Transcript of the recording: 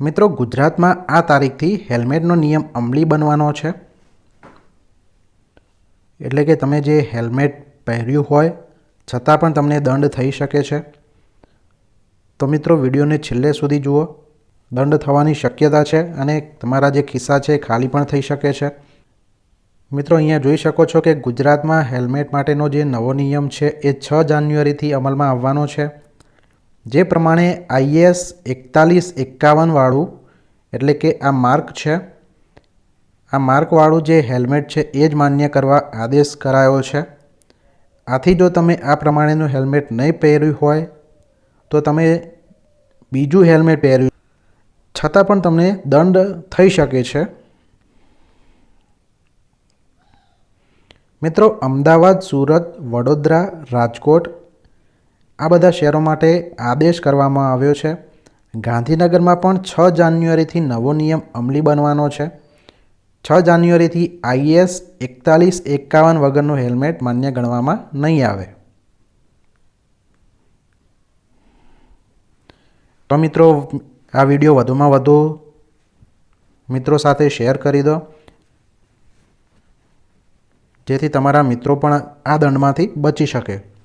મિત્રો, ગુજરાતમાં આ તારીખથી હેલ્મેટનો નિયમ અમલી બનવાનો છે. એટલે કે તમે જે હેલ્મેટ પહેર્યું હોય, છતાં પણ તમને દંડ થઈ શકે છે. તો મિત્રો, વિડીયોને છેલ્લે સુધી જુઓ. દંડ થવાની શક્યતા છે અને તમારા જે ખિસ્સા છે ખાલી પણ થઈ શકે છે. મિત્રો, અહીંયા જોઈ શકો છો કે ગુજરાતમાં હેલ્મેટ માટેનો જે નવો નિયમ છે એ છ જાન્યુઆરીથી અમલમાં આવવાનો છે. જે પ્રમાણે આઈએસ એકતાલીસ એકાવનવાળું એટલે કે આ માર્ક છે, આ માર્કવાળું જે હેલ્મેટ છે એ જ માન્ય કરવા આદેશ કરાયો છે. આથી જો તમે આ પ્રમાણેનું હેલ્મેટ નહીં પહેર્યું હોય, તો તમે બીજું હેલ્મેટ પહેર્યું છતાં પણ તમને દંડ થઈ શકે છે. મિત્રો, અમદાવાદ, સુરત, વડોદરા, રાજકોટ આ બધા શહેરો માટે આદેશ કરવામાં આવ્યો છે. ગાંધીનગરમાં પણ છ જાન્યુઆરીથી નવો નિયમ અમલી બનવાનો છે. છ જાન્યુઆરીથી આઈએસ એકતાલીસ એકાવન વગરનું હેલ્મેટ માન્ય ગણવામાં નહીં આવે. તો મિત્રો, આ વીડિયો વધુમાં વધુ મિત્રો સાથે શેર કરી દો. જેથી તમારા મિત્રો પણ આ દંડમાંથી બચી શકે.